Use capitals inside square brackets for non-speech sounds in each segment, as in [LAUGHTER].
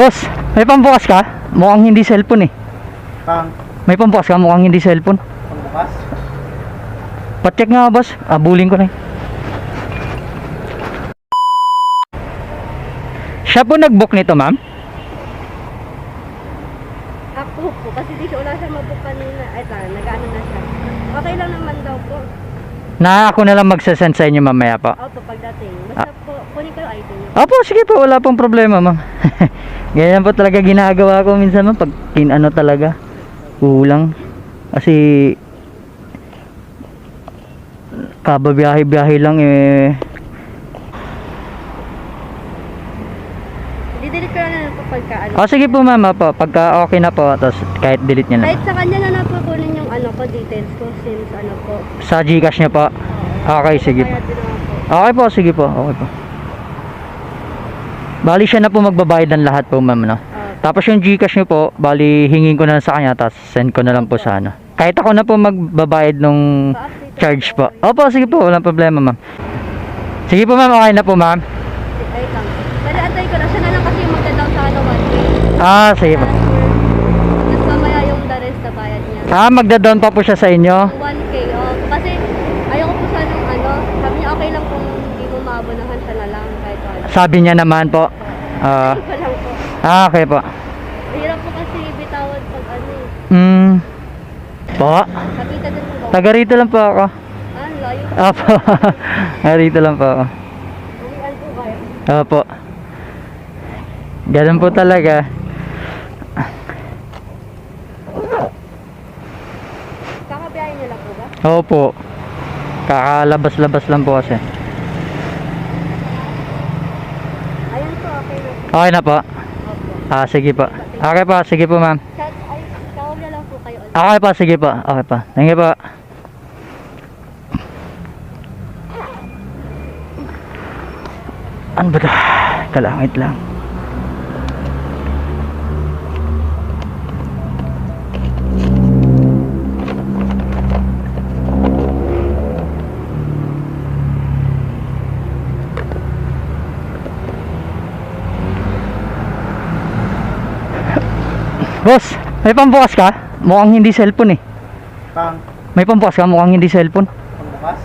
Boss, may pambukas ka? Mukhang hindi cellphone eh. Pang May pambukas ka? Mukhang hindi cellphone. pangbukas? Pacheck nga boss. Abulin ko na eh. Siya po nag-book nito ma'am? Ako po, kasi di siya wala siya mabook kanina. Ay, ta, nag-ano na siya. Okay lang naman daw po. Na ako na lang magsasend sa inyo mamaya po. Opo, pagdating. Basta po, kunin ko yung ID niyo. Opo, sige po, wala pong problema, ma'am. [LAUGHS] Ganyan po talaga ginagawa ko minsan, ma'am, pag kinano talaga. Kulang. Kasi kababiyahe-biyahe lang eh. Didelete ko na lang po pagka ano. O sige po, ma'am, po. Pagka okay na po, tapos kahit delete niyo na. Kahit sa kanya na lang po kunin yung ano ko, details ko since ano po. Sa Gcash niyo po. Okay, sige. Kaya po. Okay po, sige po. Okay po. Bali siya na po magbabayad ng lahat po, ma'am, no? Ah, Tapos yung Gcash nyo po, bali hingin ko na lang sa kanya, tapos send ko na lang po sa ano. Kahit ako na po magbabayad nung charge po. po. Opo, sige po, walang problema, ma'am. Sige po, ma'am, okay na po, ma'am. Wait lang. Dali, antay ko na. Siya na lang kasi yung magda-down sa ano, one day. Ah, sige po. Tapos mamaya yung the rest na bayad niya. Ah, magda-down pa po siya sa inyo. 1K, oh. Kasi ayoko po sa nung ano, sabi niya okay lang kung hindi mo maabonahan siya na lang kahit ano. Sabi niya naman po. Ah, lang po. ah, okay po. Hirap po kasi bitawad pag ano eh. Hmm. Po? Din? Taga rito lang po ako. Ah, layo. Opo. [LAUGHS] Rito lang po ako. Uwian po kayo. Opo. Ganun po talaga. Kakabiyahin niyo lang po ba? Opo. Kakalabas-labas lang po kasi. Ayun po, okay na po. Ah, sige po. Okay po, sige po ma'am. Ay, tawag na lang po kayo. ulit. Okay po, sige po. Okay po. Thank you po. Ano ba ito? Kalangit lang. Boss, may pambukas ka? Mukhang hindi cellphone eh. Pang May pambukas ka? Mukhang hindi cellphone. pangbukas?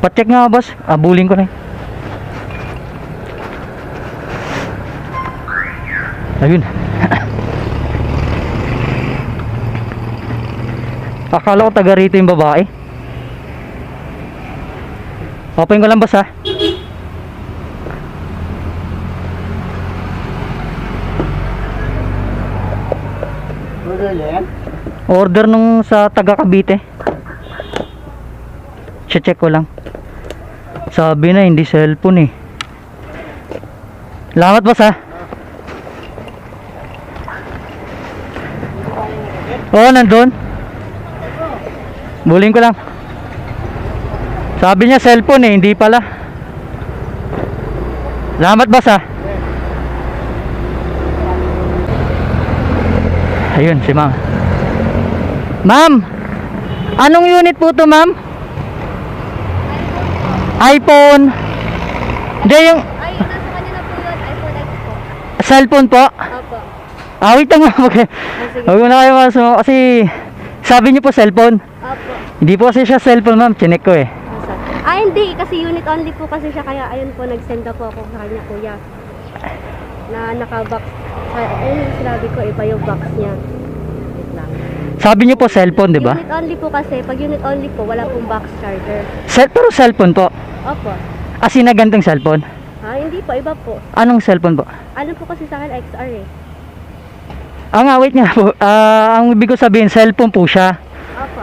Pacheck nga boss. Abulin ko na eh. Ayun. Akala ko taga rito yung babae. Open ko lang boss ha. Order yan? Order nung sa taga Cavite. Che-check ko lang. Sabi na hindi cellphone eh. Salamat boss ha. Oo, nandun. Buling ko lang. Sabi niya cellphone eh, hindi pala. Salamat boss ha. Ayun, si ma'am. Ma'am, anong unit po to ma'am? iPhone. Hindi, yung Ay, nasa kanila po yun. iPhone X po. cellphone po. Opo. Ah, wait lang. [LAUGHS] Okay. Ah. Huwag mo na kayo masumo kasi sabi niyo po cellphone. Opo. Hindi po kasi siya cellphone ma'am. Chinek ko eh. Ah, hindi. Kasi unit only po kasi siya. Kaya ayun po, nag-send na po ako sa kanya, kuya. Na naka-box. Ay, ayun sinabi ko, iba yung box niya. Sabi niyo po cellphone, di ba? Unit only po kasi. Pag unit only po, wala pong box charger. Cell, pero cellphone po. Opo. As in na ganitong cellphone. Ah, hindi po. Iba po. Anong cellphone po? Ano po kasi sa akin, XR eh. Ah nga, wait nga po. Ah, ang ibig ko sabihin, cellphone po siya. Opo.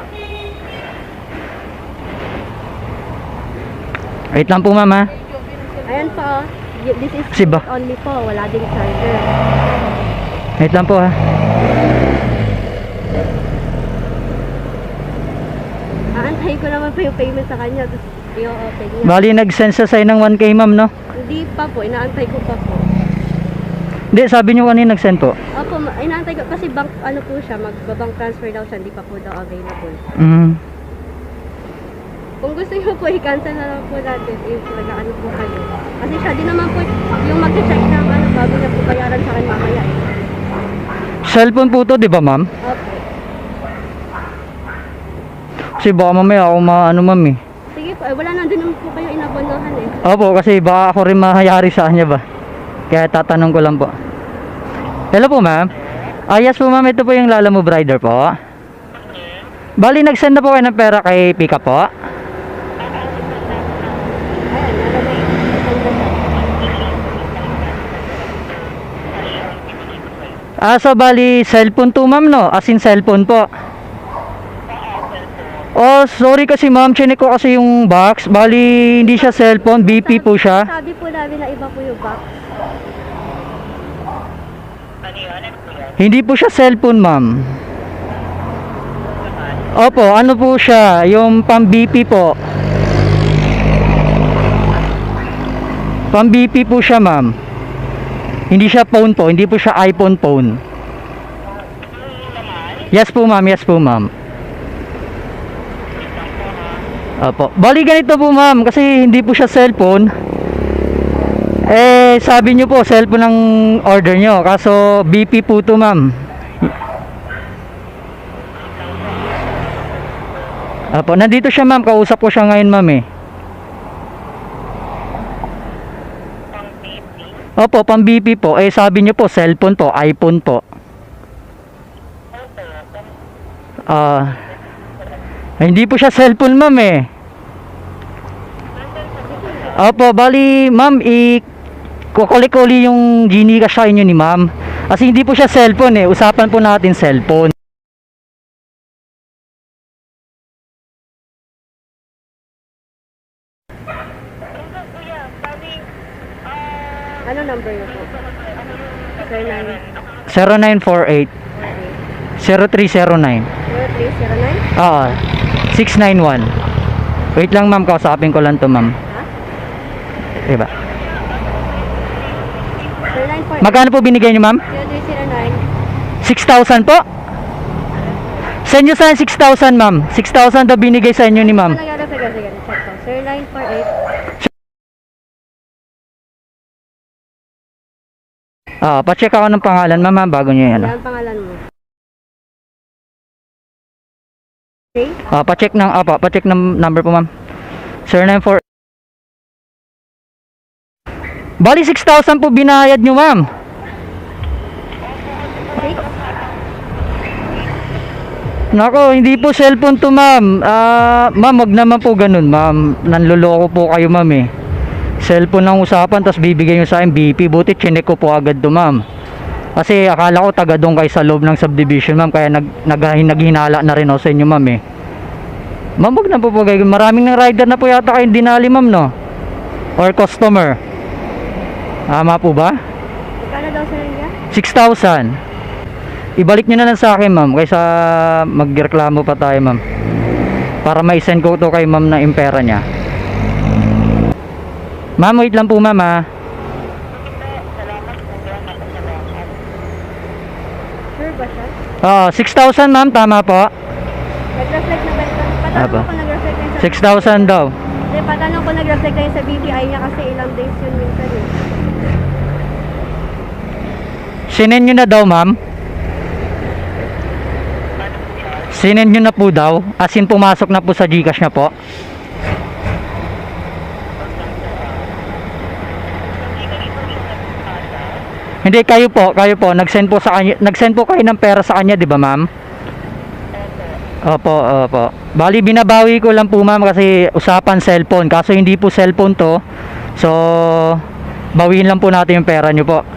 Wait lang po ma'am ha. Ayan po. oh. Y- This is Kasi ba- unit only po. Wala ding charger. Wait lang po ha. Aantayin ko naman po yung payment sa kanya. Tapos i-open niya. Bali, nag-send siya sa'yo ng 1K ma'am, no? Hindi pa po. Inaantay ko pa po. Hindi, sabi niyo kanina nag-send po. Opo, ma- inaantay ko. Kasi bank, ano po siya, magbabank transfer daw siya. Hindi pa po daw available. Mm. Kung gusto niyo po, i-cancel na lang po natin if nag-ano po kayo. Kasi siya din naman po yung mag-check ng ano, bago niya po bayaran Cellphone po to, di ba ma'am? Opo. Kasi baka mamaya ako maano ma'am eh. Sige po, eh, wala na din naman po kayo inabonohan eh. Opo, kasi baka ako rin mahayari sa kanya ba. Kaya tatanong ko lang po. Hello po ma'am. Ah yes po ma'am, ito po yung Lala Move Rider po. Bali, nag-send na po kayo ng pera kay Pika po. Ah, so bali, cellphone to ma'am no? As in cellphone po. Sorry kasi ma'am, chinik ko kasi yung box. Bali, hindi siya cellphone, BP po siya. Sabi po namin na iba po yung box. Hindi po siya cellphone, ma'am. Opo, ano po siya? Yung pang BP po. Pang BP po siya, ma'am. Hindi siya phone po, hindi po siya iPhone phone. Yes po, ma'am. Yes po, ma'am. Opo. Bali ganito po, ma'am, kasi hindi po siya cellphone. Eh, sabi nyo po, cellphone ang order nyo. Kaso, BP po to, ma'am. Apo, nandito siya, ma'am. Kausap ko siya ngayon, ma'am, eh. Opo, pang BP po. Eh, sabi nyo po, cellphone po, iPhone po. Ah, hindi po siya cellphone, ma'am, eh. Opo, bali, ma'am, i kukuli-kuli yung genie ka sa inyo ni ma'am. Kasi hindi po siya cellphone eh. Usapan po natin cellphone. Ano number niyo po? Sir 9. 0948 0309. 0309? Oo. 691. Wait lang ma'am, kausapin ko lang to ma'am. Ha? Diba? Sir 9 Magkano po binigay niyo ma'am? 0309. 6,000 po? Send nyo saan 6,000 ma'am? 6,000 daw binigay sa inyo ni ma'am. Ano? Sige, sige. Check ko. Sir 948. Ah, pa-check ako ng pangalan ma'am bago nyo yan. Ano ang pangalan mo? Ah, pa-check ng apa, pa-check ng number po ma'am. Sir 94 Bali 6,000 po binayad nyo ma'am. Nako, hindi po cellphone to ma'am. Ah, ma'am, wag naman po ganun ma'am. Nanloloko po kayo ma'am eh. Cellphone ang usapan tapos bibigay nyo sa akin BP. Buti chinek ko po agad to ma'am. Kasi akala ko taga doon kayo sa loob ng subdivision ma'am. Kaya nag, nag, naghinala na rin ako sa inyo ma'am eh. Ma'am, wag na po po kayo. Maraming ng rider na po yata kayong dinali ma'am no? Or customer. Tama po ba? Magkano daw niya? 6,000. Ibalik nyo na lang sa akin, ma'am, kaysa magreklamo pa tayo, ma'am. Para ma-send ko to kay ma'am na yung pera niya. Ma'am, wait lang po, ma'am, ha. Siya? Oo, 6,000, ma'am, tama po. Nag-reflect na ba? Patanong ko nag-reflect na yun sa 6,000 daw. Hindi, patanong ko nag-reflect na yun sa BPI niya kasi ilang days yun minsan eh. Sinend nyo na daw, ma'am. Sinend nyo na po daw. As in, pumasok na po sa Gcash na po. Hindi kayo po, kayo po, nag-send po sa kanya, nag-send po kayo ng pera sa kanya, 'di ba, ma'am? Opo, opo. Bali binabawi ko lang po, ma'am, kasi usapan cellphone. Kaso hindi po cellphone 'to. So, bawiin lang po natin yung pera nyo po.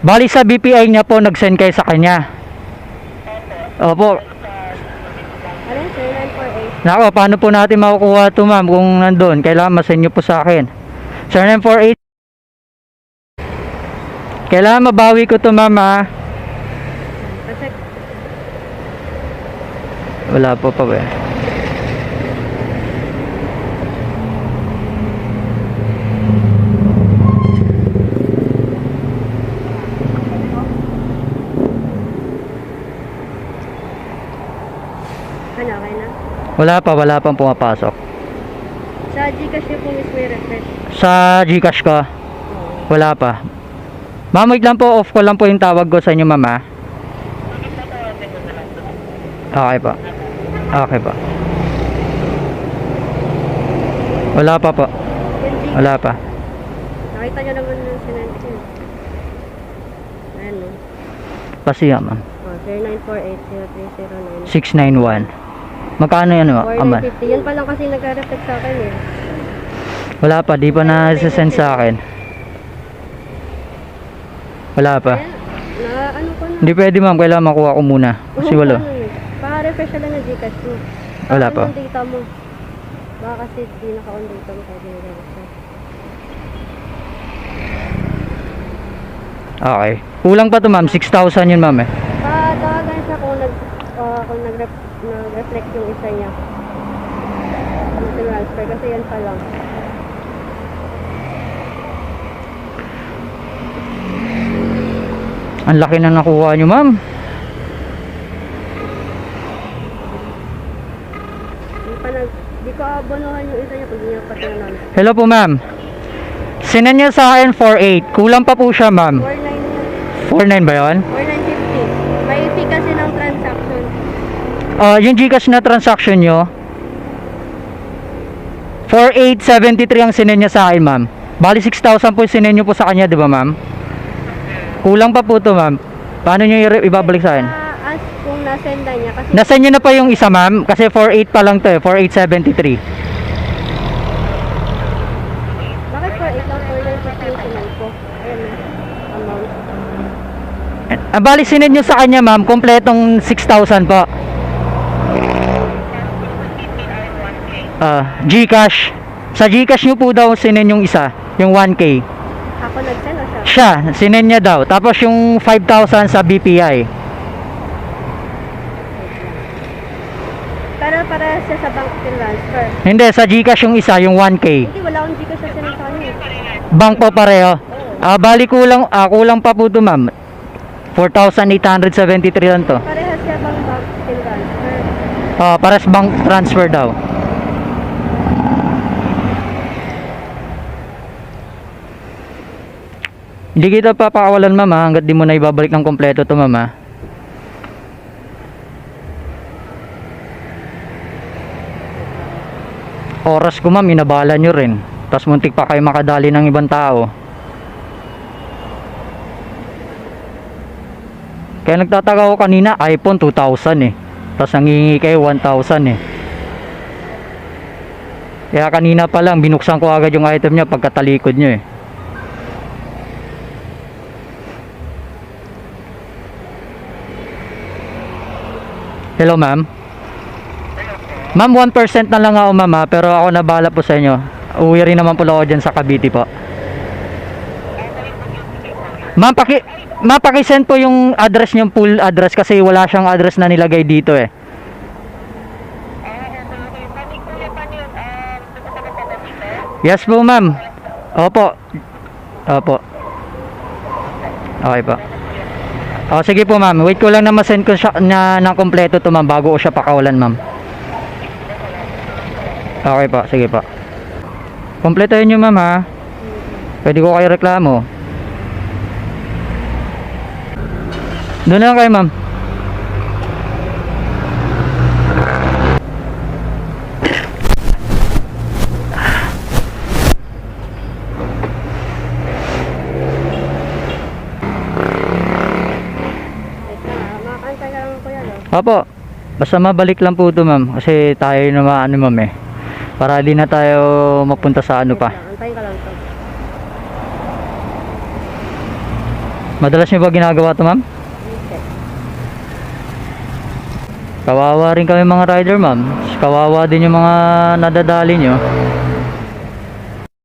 Bali sa BPI niya po, nag-send kayo sa kanya. Opo. Alin, sir 948. Nako, paano po natin makukuha ito ma'am kung nandun? Kailangan masend nyo po sa akin. Sir 948. Kailangan mabawi ko to. Kasi Wala po pa ba? ano, okay na? Wala pa, wala pang pumapasok. Sa Gcash niyo po mismo i-refresh. Sa Gcash ko, wala pa. Ma'am, wait lang po, off ko lang po yung tawag ko sa inyo, ma'am, ah. Okay po. Okay po. Wala pa po. Wala pa. nakita niyo naman yung sinend ko. Ayan no. Pasiya, ma'am. Oh, 0948-0309. 691. Magkano yan, ma'am? Aman. 4950. Yan pa lang kasi nagka-reflect sa akin eh. Wala pa, di pa na-send sa akin. Wala pa. Ayan, na ano ko na. Hindi pwede, ma'am. Kailangan makuha ko muna. Kasi Oo, wala. paano eh. Pa-refresh ka lang ng Gcash mo. Wala Paano pa. yung data mo? Baka kasi di naka-on data mo kaya ginagawa Okay. Kulang pa to, ma'am. 6,000 yun, ma'am, eh. Patawagan siya kung nag uh, kung nag nag-reflect yung isa niya. Yung transfer kasi yan pa lang. Ang laki na nakuha nyo, ma'am. Di ko abonohan yung isa niya pag niya pati na Hello po, ma'am. Sinan niya sa akin 4.8. Kulang pa po siya, ma'am. 49 4.9 ba yun? 4950. May fee kasi transaction. Ah, yung Gcash na transaction nyo, 4,873 ang sinin niya sa akin, ma'am. Bali 6,000 po yung sinin niyo po sa kanya, di ba, ma'am? Kulang pa po to, ma'am. Paano niyo i- ibabalik sa akin? Ah, as kung nasenda niya kasi Nasend niyo na pa yung isa, ma'am? Kasi 4,8 pa lang to eh. 4,873. bakit 48 lang 4950 yung sinend ko? Ayan eh, amount. Ah, bali sinin niyo sa kanya, ma'am. Kompletong 6,000 po. Ah, Gcash. Sa Gcash niyo po daw sinin yung isa, yung 1K. Ako nag-send siya? Siya, sinin niya daw. Tapos yung 5,000 sa BPI. Pero para siya sa bank transfer. Hindi, sa Gcash yung isa, yung 1K. Hindi, wala akong Gcash na sa kanya. Bank po pareho. Ah, bali kulang, ah, kulang pa po ito, ma'am. 4,873 lang to. Parehas siya bang bank transfer? Ah, pares bank transfer daw. Hindi kita papakawalan, ma'am, ha, hanggat di mo na ibabalik ng kompleto to, ma'am, ha. Oras ko, ma'am, inabala nyo rin. Tapos muntik pa kayo makadali ng ibang tao. Kaya nagtataka ako kanina, iPhone 2000 eh. Tapos nangingi kayo 1000 eh. Kaya kanina pa lang, binuksan ko agad yung item niya pagkatalikod nyo eh. Hello ma'am. Ma'am, 1% na lang ako ma'am pero ako nabala po sa inyo. Uwi rin naman po ako dyan sa Cavite po. Ma'am, paki, ma'am, paki-send po yung address niyong full address kasi wala siyang address na nilagay dito eh. Yes po, ma'am. Opo. Opo. Okay po. O, sige po, ma'am. Wait ko lang na ma-send ko siya na ng kompleto to, ma'am, bago ko siya pakawalan, ma'am. Okay po, sige po. Kompletohin nyo, ma'am, ha? Pwede ko kayo reklamo. Doon lang kayo, ma'am. Wait lang ah, makakantay ka lang kuya no? Opo. Basta mabalik lang po ito, ma'am. Kasi tayo na maano, ma'am, eh. Para di na tayo mapunta sa ano pa. Antayin ka lang to. Madalas nyo ba ginagawa to, ma'am? Kawawa rin kami mga rider, ma'am. Kawawa din yung mga nadadali nyo.